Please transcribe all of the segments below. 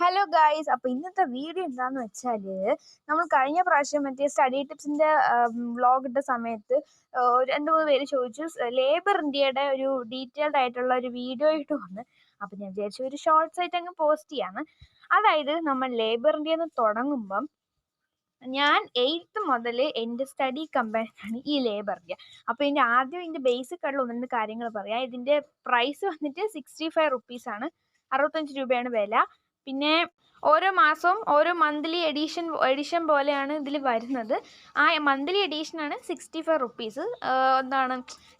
Hello guys അപ്പോൾ ഇന്നത്തെ video എന്താണെന്ന് വെച്ചാൽ നമ്മൾ കഴിഞ്ഞ പ്രാവശ്യം മറ്റേ സ്റ്റഡി ടിപ്സിന്റെ ഇട്ട സമയത്ത് രണ്ട് മൂന്ന് പേര് ചോദിച്ചു. ലേബർ ഇന്ത്യയുടെ ഒരു ഡീറ്റെയിൽഡ് ആയിട്ടുള്ള ഒരു വീഡിയോ ഇട്ട് വന്ന്. അപ്പോൾ ഞാൻ വിചാരിച്ചു ഒരു ഷോർട്സ് ആയിട്ട് അങ്ങ് പോസ്റ്റ് ചെയ്യാണ്. അതായത് നമ്മൾ ലേബർ ഇന്ത്യ എന്ന് തുടങ്ങുമ്പം ഞാൻ എയ്ത്ത് മുതൽ എന്റെ സ്റ്റഡി കമ്പനിയാണ് ഈ ലേബർ ഇന്ത്യ അപ്പോൾ ഇതിന്റെ ആദ്യം ഇതിന്റെ ബേസിക് ആയിട്ടുള്ള ഒന്ന് കാര്യങ്ങൾ പറയാം. ഇതിന്റെ പ്രൈസ് വന്നിട്ട് സിക്സ്റ്റി ഫൈവ് റുപ്പീസാണ് അറുപത്തഞ്ച് രൂപയാണ് വില. പിന്നെ ഓരോ മാസവും ഓരോ മന്ത്ലി എഡീഷൻ എഡിഷൻ പോലെയാണ് ഇതിൽ വരുന്നത്. ആ മന്ത്ലി എഡീഷനാണ് സിക്സ്റ്റി ഫൈവ് റുപ്പീസ് എന്താണ്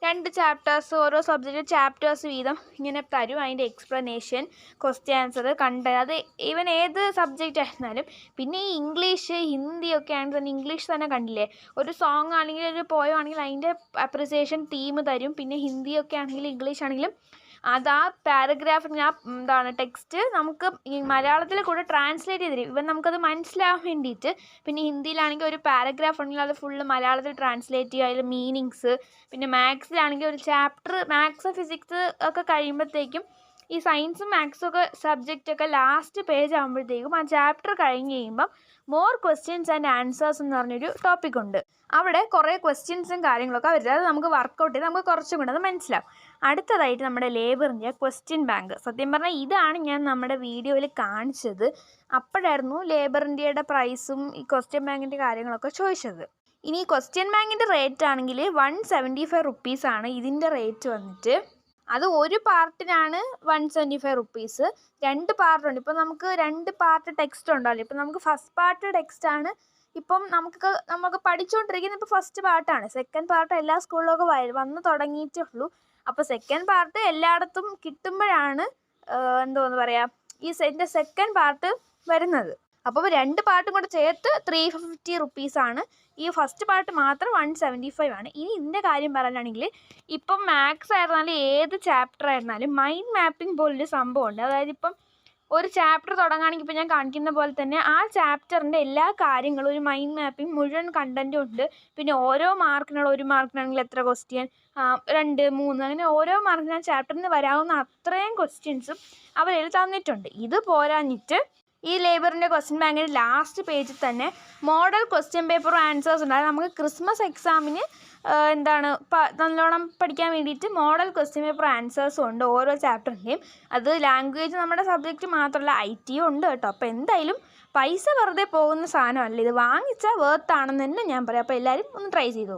രണ്ട് ചാപ്റ്റേഴ്സ് ഓരോ സബ്ജക്റ്റ് ചാപ്റ്റേഴ്സ് വീതം ഇങ്ങനെ തരും അതിന്റെ എക്സ്പ്ലനേഷൻ ക്വസ്റ്റ്യൻ ആൻസർ കണ്ട് അത് ഈവൻ ഏത് സബ്ജക്റ്റ് ആയിരുന്നാലും. പിന്നെ ഈ ഇംഗ്ലീഷ് ഹിന്ദി ഒക്കെ ആണെങ്കിൽ തന്നെ ഇംഗ്ലീഷ് തന്നെ കണ്ടില്ലേ? ഒരു സോങ് ആണെങ്കിൽ ഒരു പോയോ ആണെങ്കിൽ അതിന്റെ അപ്രിസിയേഷൻ തീം തരും. പിന്നെ ഹിന്ദിയൊക്കെ ആണെങ്കിലും ഇംഗ്ലീഷ് ആണെങ്കിലും അത് ആ പാരഗ്രാഫ് ആ എന്താണ് ടെക്സ്റ്റ് നമുക്ക് ഈ മലയാളത്തിൽ കൂടെ ട്രാൻസ്ലേറ്റ് ചെയ്ത് തരും. ഇവൻ നമുക്കത് മനസ്സിലാവാൻ വേണ്ടിയിട്ട് പിന്നെ ഹിന്ദിയിലാണെങ്കിൽ ഒരു പാരഗ്രാഫ് ഉണ്ടെങ്കിൽ അത് ഫുള്ള് മലയാളത്തിൽ ട്രാൻസ്ലേറ്റ് ചെയ്യുക. അതിൽ മീനിങ്സ് പിന്നെ മാത്സിലാണെങ്കിൽ ഒരു ചാപ്റ്റർ മാത്സ് ഫിസിക്സ് ഒക്കെ കഴിയുമ്പോഴത്തേക്കും ഈ സയൻസും മാത്സും ഒക്കെ സബ്ജക്റ്റ് ഒക്കെ ലാസ്റ്റ് പേജ് ആകുമ്പോഴത്തേക്കും ആ ചാപ്റ്റർ കഴിഞ്ഞ് കഴിയുമ്പം മോർ ക്വസ്റ്റ്യൻസ് ആൻഡ് ആൻസേഴ്സ് എന്ന് പറഞ്ഞൊരു ടോപ്പിക് ഉണ്ട്. അവിടെ കുറേ ക്വസ്റ്റ്യൻസും കാര്യങ്ങളൊക്കെ വരുന്നത്. അത് നമുക്ക് വർക്കൗട്ട് ചെയ്ത് നമുക്ക് കുറച്ചും കൂടെ അത് മനസ്സിലാവും. അടുത്തതായിട്ട് നമ്മുടെ ലേബറിന്റെ ക്വസ്റ്റ്യൻ ബാങ്ക് സത്യം പറഞ്ഞാൽ ഇതാണ് ഞാൻ നമ്മുടെ വീഡിയോയിൽ കാണിച്ചത്. അപ്പോഴായിരുന്നു ഇന്ത്യയുടെ പ്രൈസും ഈ ക്വസ്റ്റ്യൻ ബാങ്കിന്റെ കാര്യങ്ങളൊക്കെ ചോദിച്ചത്. ഇനി ക്വസ്റ്റ്യൻ ബാങ്കിന്റെ റേറ്റ് ആണെങ്കിൽ വൺ സെവന്റി ഫൈവ് റുപ്പീസാണ് ഇതിന്റെ റേറ്റ് വന്നിട്ട് അത് ഒരു പാർട്ടിനാണ് വൺ സെവന്റി ഫൈവ് റുപ്പീസ് രണ്ട് പാർട്ടുണ്ട്. ഇപ്പം നമുക്ക് രണ്ട് പാർട്ട് ടെക്സ്റ്റ് ഉണ്ടല്ലോ. ഇപ്പം നമുക്ക് ഫസ്റ്റ് പാർട്ട് ടെക്സ്റ്റ് ആണ്. ഇപ്പം നമുക്ക് നമുക്ക് പഠിച്ചുകൊണ്ടിരിക്കുന്ന ഇപ്പോൾ ഫസ്റ്റ് പാർട്ടാണ് സെക്കൻഡ് പാർട്ട് എല്ലാ സ്കൂളിലൊക്കെ വന്ന് തുടങ്ങിയിട്ടേ ഉള്ളൂ. അപ്പോൾ സെക്കൻഡ് പാർട്ട് എല്ലായിടത്തും കിട്ടുമ്പോഴാണ് എന്തോന്ന് പറയുക ഈ സെന്റെ സെക്കൻഡ് പാർട്ട് വരുന്നത്. അപ്പോൾ രണ്ട് പാർട്ടും കൂടെ ചേർത്ത് ത്രീ ഫിഫ്റ്റി റുപ്പീസാണ് ഈ ഫസ്റ്റ് പാർട്ട് മാത്രം വൺ സെവന്റി ഫൈവ് ആണ്. ഇനി ഇതിന്റെ കാര്യം പറയാനാണെങ്കിൽ ഇപ്പം മാത്സ് ആയിരുന്നാലും ഏത് ചാപ്റ്റർ ആയിരുന്നാലും മൈൻഡ് മാപ്പിംഗ് പോലൊരു സംഭവമുണ്ട്. അതായത് ഇപ്പം ഒരു ചാപ്റ്റർ തുടങ്ങുകയാണെങ്കിൽ ഇപ്പോൾ ഞാൻ കാണിക്കുന്ന പോലെ തന്നെ ആ ചാപ്റ്ററിന്റെ എല്ലാ കാര്യങ്ങളും ഒരു മൈൻഡ് മാപ്പിംഗ് മുഴുവൻ കണ്ടന്റും ഉണ്ട്. പിന്നെ ഓരോ മാർക്കിനുള്ള ഒരു മാർക്കിനാണെങ്കിൽ എത്ര ക്വസ്റ്റ്യൻ രണ്ട് മൂന്ന് അങ്ങനെ ഓരോ മാർക്കിനും ആ ചാപ്റ്ററിൽ നിന്ന് വരാവുന്ന അത്രയും ക്വസ്റ്റ്യൻസും അവർ തന്നിട്ടുണ്ട്. ഇത് പോരാഞ്ഞിട്ട് ഈ ലേബറിന്റെ ക്വസ്റ്റ്യൻ ബാങ്കിന്റെ ലാസ്റ്റ് പേജിൽ തന്നെ മോഡൽ ക്വസ്റ്റ്യൻ പേപ്പറും ആൻസേഴ്സ് ഉണ്ട്. നമുക്ക് ക്രിസ്മസ് എക്സാമിന് എന്താണ് നല്ലോണം പഠിക്കാൻ വേണ്ടിയിട്ട് മോഡൽ ക്വസ്റ്റ്യൻ പേപ്പർ ആൻസേഴ്സും ഉണ്ട് ഓരോ ചാപ്റ്ററിന്റെയും അത് ലാംഗ്വേജ് നമ്മുടെ സബ്ജക്റ്റ് മാത്രമല്ല ഐ ടിയും ഉണ്ട് കേട്ടോ. അപ്പോൾ എന്തായാലും പൈസ വെറുതെ പോകുന്ന സാധനമല്ല. ഇത് വാങ്ങിച്ചാൽ വേർത്താണെന്ന് തന്നെ ഞാൻ പറയാം. അപ്പോൾ എല്ലാവരും ഒന്ന് ട്രൈ ചെയ്തു?